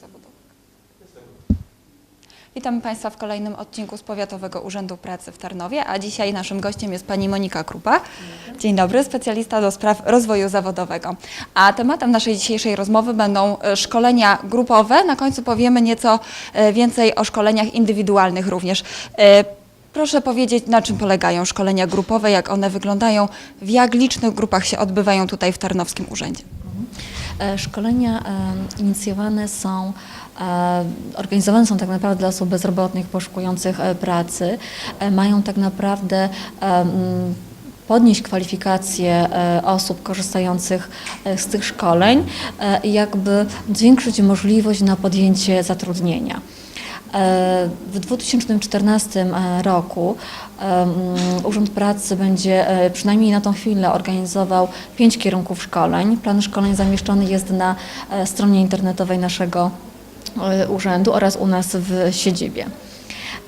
Zawodowych. Witamy Państwa w kolejnym odcinku z Powiatowego Urzędu Pracy w Tarnowie, a dzisiaj naszym gościem jest Pani Monika Krupa. Dzień dobry, specjalista do spraw rozwoju zawodowego. A tematem naszej dzisiejszej rozmowy będą e, szkolenia grupowe. Na końcu powiemy nieco e, więcej o szkoleniach indywidualnych również. E, Proszę powiedzieć, na czym polegają szkolenia grupowe, jak one wyglądają, w jak licznych grupach się odbywają tutaj w Tarnowskim Urzędzie. E, Szkolenia e, inicjowane są, e, organizowane są tak naprawdę dla osób bezrobotnych poszukujących pracy. Mają tak naprawdę podnieść kwalifikacje osób korzystających z tych szkoleń i jakby zwiększyć możliwość na podjęcie zatrudnienia. E, W 2014 roku e, mm, Urząd Pracy będzie e, przynajmniej na tą chwilę organizował pięć kierunków szkoleń. Plan szkoleń zamieszczony jest na stronie internetowej naszego urzędu oraz u nas w siedzibie.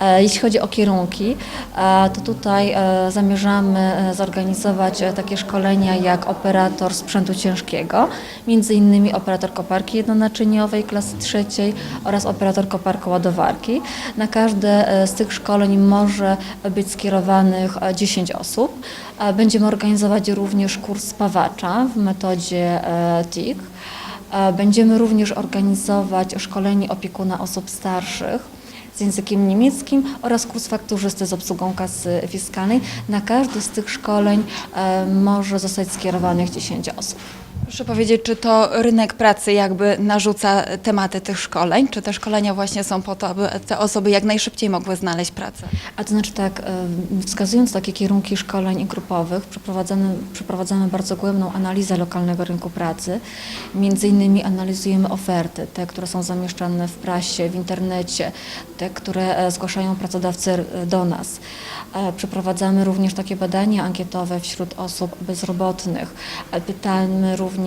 E, Jeśli chodzi o kierunki, e, to tutaj e, zamierzamy zorganizować takie szkolenia jak operator sprzętu ciężkiego, między innymi operator koparki jednonaczyniowej klasy trzeciej oraz operator koparko-ładowarki. Na każde z tych szkoleń może być skierowanych e, 10 osób. Będziemy organizować również kurs spawacza w metodzie. E, Będziemy również organizować szkolenie opiekuna osób starszych z językiem niemieckim oraz kurs fakturzysty z obsługą kasy fiskalnej. Na każdy z tych szkoleń e, może zostać skierowanych 10 osób. Proszę powiedzieć, czy to rynek pracy jakby narzuca tematy tych szkoleń, czy te szkolenia właśnie są po to, aby te osoby jak najszybciej mogły znaleźć pracę? A to znaczy tak, wskazując takie kierunki szkoleń grupowych, przeprowadzamy, przeprowadzamy bardzo głębną analizę lokalnego rynku pracy. Między innymi analizujemy oferty, te, które są zamieszczane w prasie, w internecie, te, które e, zgłaszają pracodawcy e, do nas. E, Przeprowadzamy również takie badania ankietowe wśród osób bezrobotnych. Pytamy również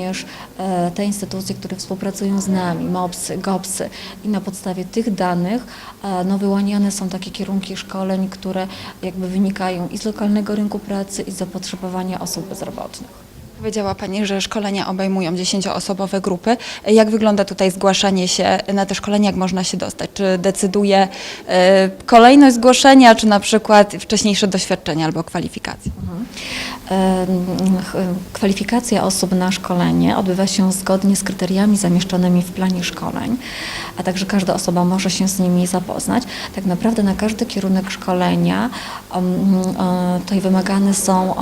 e, te instytucje, które współpracują z nami, MOPSy, GOPSy i na podstawie tych danych e, no, wyłaniane są takie kierunki szkoleń, które jakby wynikają i z lokalnego rynku pracy i z zapotrzebowania osób bezrobotnych. Powiedziała Pani, że szkolenia obejmują dziesięcioosobowe grupy. Jak wygląda tutaj zgłaszanie się na te szkolenia, jak można się dostać? Czy decyduje e, kolejność zgłoszenia, czy na przykład wcześniejsze doświadczenia albo kwalifikacje? Kwalifikacja osób na szkolenie odbywa się zgodnie z kryteriami zamieszczonymi w planie szkoleń, a także każda osoba może się z nimi zapoznać. Tak naprawdę na każdy kierunek szkolenia e, tutaj wymagane są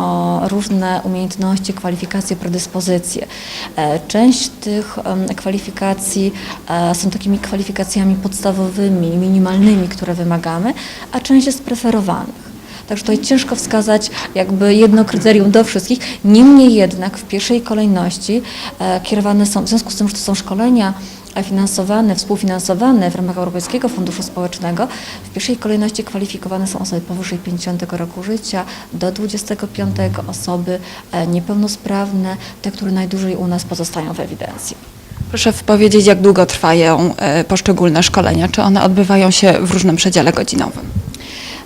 różne umiejętności, kwalifikacje, predyspozycje. E, Część tych kwalifikacji e, są takimi kwalifikacjami podstawowymi, minimalnymi, które wymagamy, a część jest preferowanych. Także tutaj ciężko wskazać jakby jedno kryterium do wszystkich. Niemniej jednak w pierwszej kolejności e, kierowane są, w związku z tym, że to są szkolenia e, finansowane, współfinansowane w ramach Europejskiego Funduszu Społecznego, w pierwszej kolejności kwalifikowane są osoby powyżej 50 roku życia, do 25 osoby e, niepełnosprawne, te, które najdłużej u nas pozostają w ewidencji. Proszę powiedzieć, jak długo trwają poszczególne szkolenia? Czy one odbywają się w różnym przedziale godzinowym?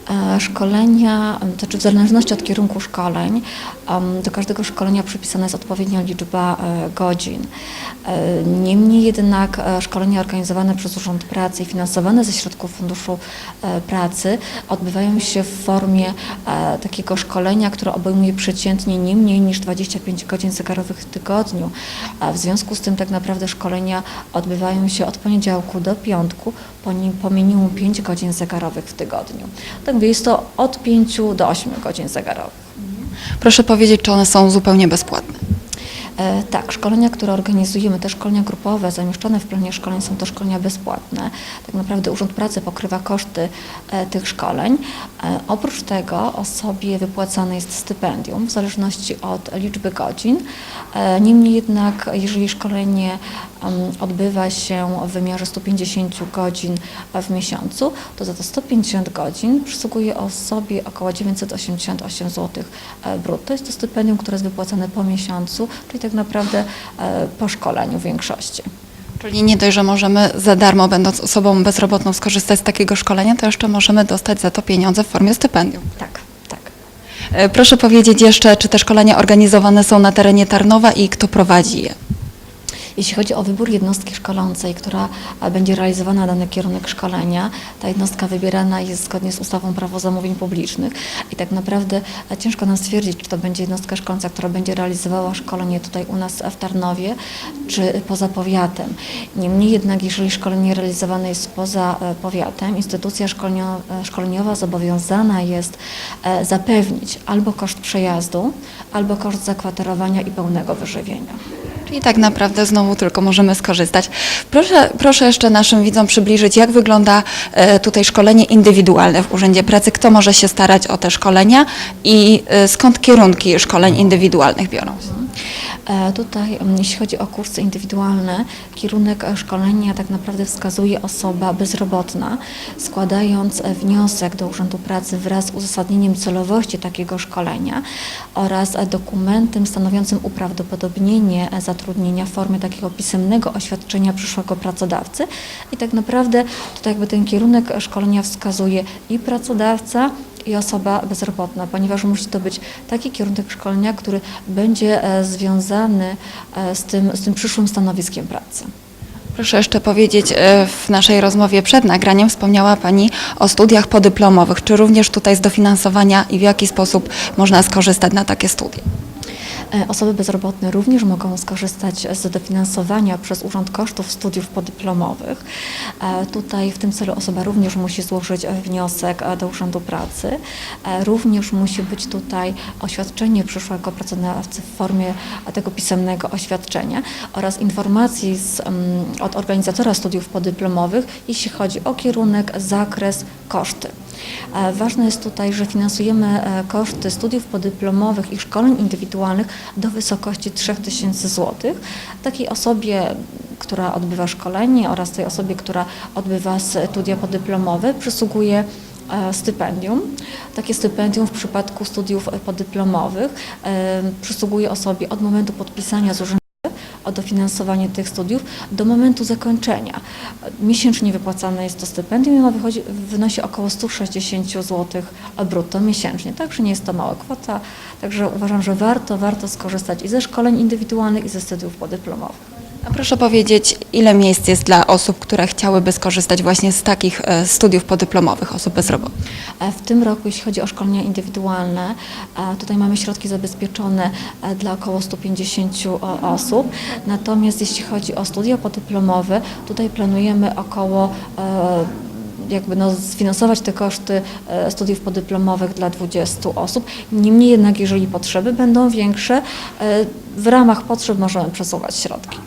E, Szkolenia, znaczy w zależności od kierunku szkoleń, do każdego szkolenia przypisana jest odpowiednia liczba e, godzin. E, Niemniej jednak szkolenia organizowane przez Urząd Pracy i finansowane ze środków Funduszu Pracy odbywają się w formie takiego szkolenia, które obejmuje przeciętnie nie mniej niż 25 godzin zegarowych w tygodniu. W związku z tym tak naprawdę szkolenia odbywają się od poniedziałku do piątku po, nim, po minimum 5 godzin zegarowych w tygodniu. Tak jest to od 5 do 8 godzin zegarowych. Proszę powiedzieć, czy one są zupełnie bezpłatne? E, Tak, szkolenia, które organizujemy, te szkolenia grupowe zamieszczone w planie szkoleń są to szkolenia bezpłatne. Tak naprawdę Urząd Pracy pokrywa koszty e, tych szkoleń. E, Oprócz tego osobie wypłacane jest stypendium w zależności od liczby godzin. Niemniej jednak, jeżeli szkolenie odbywa się w wymiarze 150 godzin w miesiącu, to za to 150 godzin przysługuje osobie około 988 zł brutto. Jest to stypendium, które jest wypłacane po miesiącu, czyli tak naprawdę e, po szkoleniu większości. Czyli nie dość, że możemy za darmo, będąc osobą bezrobotną, skorzystać z takiego szkolenia, to jeszcze możemy dostać za to pieniądze w formie stypendium. Tak, tak. E, Proszę powiedzieć jeszcze, czy te szkolenia organizowane są na terenie Tarnowa i kto prowadzi je? Jeśli chodzi o wybór jednostki szkolącej, która e, będzie realizowana dany kierunek szkolenia, ta jednostka wybierana jest zgodnie z ustawą Prawo zamówień publicznych i tak naprawdę e, ciężko nam stwierdzić, czy to będzie jednostka szkoląca, która będzie realizowała szkolenie tutaj u nas w Tarnowie, czy poza powiatem. Niemniej jednak, jeżeli szkolenie realizowane jest poza e, powiatem, instytucja szkolenio- e, szkoleniowa zobowiązana jest zapewnić albo koszt przejazdu, albo koszt zakwaterowania i pełnego wyżywienia. Czyli tak naprawdę znowu tylko możemy skorzystać. Proszę, proszę jeszcze naszym widzom przybliżyć, jak wygląda e, tutaj szkolenie indywidualne w Urzędzie Pracy, kto może się starać o te szkolenia i e, skąd kierunki szkoleń indywidualnych biorą się. E, Tutaj, mm, jeśli chodzi o kursy indywidualne, kierunek e, szkolenia tak naprawdę wskazuje osoba bezrobotna, składając e, wniosek do Urzędu Pracy wraz z uzasadnieniem celowości takiego szkolenia oraz dokumentem stanowiącym uprawdopodobnienie zatrudnienia w formie takiego pisemnego oświadczenia przyszłego pracodawcy. I tak naprawdę tutaj jakby ten kierunek szkolenia wskazuje i pracodawca, i osoba bezrobotna, ponieważ musi to być taki kierunek szkolenia, który będzie e, związany e, z tym, z tym przyszłym stanowiskiem pracy. Proszę jeszcze powiedzieć, e, w naszej rozmowie przed nagraniem wspomniała Pani o studiach podyplomowych. Czy również tutaj z dofinansowania i w jaki sposób można skorzystać na takie studia? E, Osoby bezrobotne również mogą skorzystać z dofinansowania przez Urząd Kosztów Studiów Podyplomowych. E, Tutaj w tym celu osoba również musi złożyć e, wniosek do Urzędu Pracy. Również musi być tutaj oświadczenie przyszłego pracodawcy w formie tego pisemnego oświadczenia oraz informacji z, mm, od organizatora studiów podyplomowych, jeśli chodzi o kierunek, zakres, koszty. E, Ważne jest tutaj, że finansujemy e, koszty studiów podyplomowych i szkoleń indywidualnych do wysokości 3000 zł. Takiej osobie, która odbywa szkolenie oraz tej osobie, która odbywa studia podyplomowe przysługuje e, stypendium. Takie stypendium w przypadku studiów podyplomowych przysługuje osobie od momentu podpisania z urzędu o dofinansowanie tych studiów do momentu zakończenia. Miesięcznie wypłacane jest to stypendium i ono wychodzi, wynosi około 160 zł brutto miesięcznie, także nie jest to mała kwota, także uważam, że warto, warto skorzystać i ze szkoleń indywidualnych i ze studiów podyplomowych. A proszę powiedzieć, ile miejsc jest dla osób, które chciałyby skorzystać właśnie z takich e, studiów podyplomowych, osób bezrobotnych? E, W tym roku, jeśli chodzi o szkolenia indywidualne, e, tutaj mamy środki zabezpieczone dla około 150 o- osób. Natomiast jeśli chodzi o studia podyplomowe, tutaj planujemy około jakby no, sfinansować te koszty studiów podyplomowych dla 20 osób. Niemniej jednak, jeżeli potrzeby będą większe, w ramach potrzeb możemy przesuwać środki.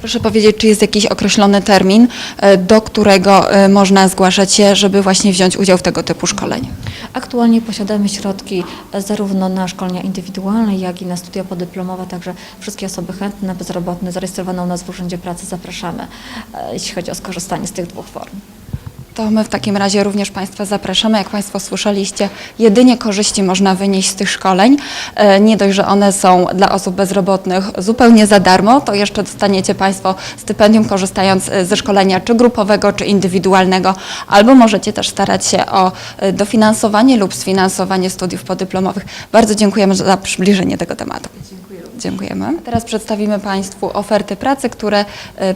Proszę powiedzieć, czy jest jakiś określony termin, e, do którego e, można zgłaszać się, żeby właśnie wziąć udział w tego typu szkoleniu? Aktualnie posiadamy środki e, zarówno na szkolenia indywidualne, jak i na studia podyplomowe, także wszystkie osoby chętne, bezrobotne, zarejestrowane u nas w Urzędzie Pracy zapraszamy, jeśli chodzi o skorzystanie z tych dwóch form. To my w takim razie również Państwa zapraszamy. Jak Państwo słyszeliście, jedynie korzyści można wynieść z tych szkoleń. E, Nie dość, że one są dla osób bezrobotnych zupełnie za darmo, to jeszcze dostaniecie Państwo stypendium korzystając e, ze szkolenia czy grupowego, czy indywidualnego, albo możecie też starać się o e, dofinansowanie lub sfinansowanie studiów podyplomowych. Bardzo dziękujemy za przybliżenie tego tematu. Dziękujemy. Teraz przedstawimy Państwu oferty pracy, które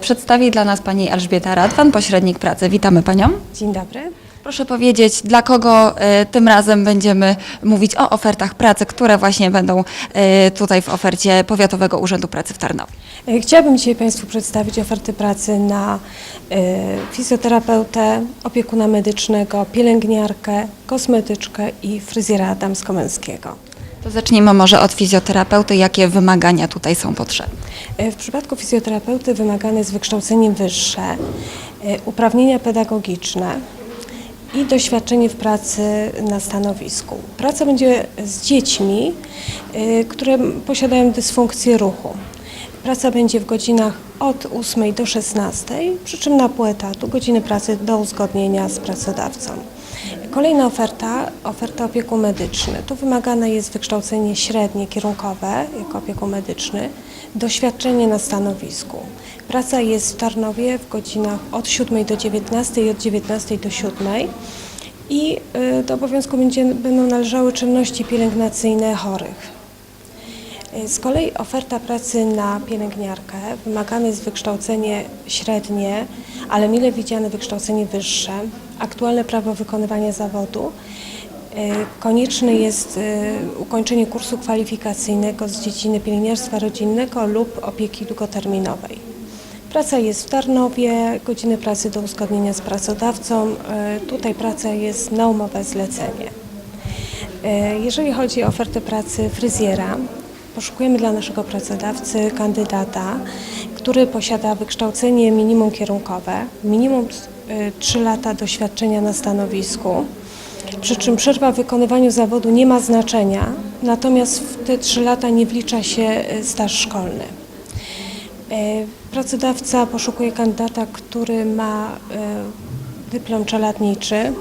przedstawi dla nas Pani Elżbieta Radwan, pośrednik pracy. Witamy Panią. Dzień dobry. Proszę powiedzieć, dla kogo e, tym razem będziemy mówić o ofertach pracy, które właśnie będą e, tutaj w ofercie Powiatowego Urzędu Pracy w Tarnowie. E, Chciałabym dzisiaj Państwu przedstawić oferty pracy na e, fizjoterapeutę, opiekuna medycznego, pielęgniarkę, kosmetyczkę i fryzjera damsko-męskiego. To zacznijmy może od fizjoterapeuty. Jakie wymagania tutaj są potrzebne? E, W przypadku fizjoterapeuty wymagane jest wykształcenie wyższe, e, uprawnienia pedagogiczne i doświadczenie w pracy na stanowisku. Praca będzie z dziećmi, e, które posiadają dysfunkcję ruchu. Praca będzie w godzinach od 8 do 16, przy czym na pół etatu, godziny pracy do uzgodnienia z pracodawcą. Kolejna oferta, oferta opiekun medyczny. Tu wymagane jest wykształcenie średnie, kierunkowe jako opiekun medyczny, doświadczenie na stanowisku. Praca jest w Tarnowie w godzinach od 7 do 19 i od 19 do 7 i do obowiązku będzie, będą należały czynności pielęgnacyjne chorych. Z kolei oferta pracy na pielęgniarkę wymagane jest wykształcenie średnie, ale mile widziane wykształcenie wyższe, aktualne prawo wykonywania zawodu. Y, Konieczne jest y, ukończenie kursu kwalifikacyjnego z dziedziny pielęgniarstwa rodzinnego lub opieki długoterminowej. Praca jest w Tarnowie, godziny pracy do uzgodnienia z pracodawcą. Y, Tutaj praca jest na umowę zlecenie. E, Jeżeli chodzi o ofertę pracy fryzjera, poszukujemy dla naszego pracodawcy kandydata, który posiada wykształcenie minimum kierunkowe, minimum 3 lata doświadczenia na stanowisku, przy czym przerwa w wykonywaniu zawodu nie ma znaczenia, natomiast w te 3 lata nie wlicza się e, staż szkolny. E, Pracodawca poszukuje kandydata, który ma dyplom czeladniczy.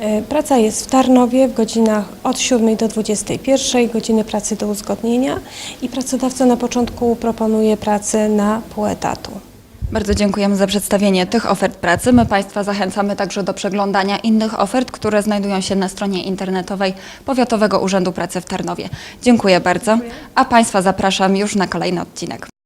E, Praca jest w Tarnowie w godzinach od 7 do 21, godziny pracy do uzgodnienia i pracodawca na początku proponuje pracę na pół etatu. Bardzo dziękujemy za przedstawienie tych ofert pracy. My Państwa zachęcamy także do przeglądania innych ofert, które znajdują się na stronie internetowej Powiatowego Urzędu Pracy w Tarnowie. Dziękuję bardzo, a Państwa zapraszam już na kolejny odcinek.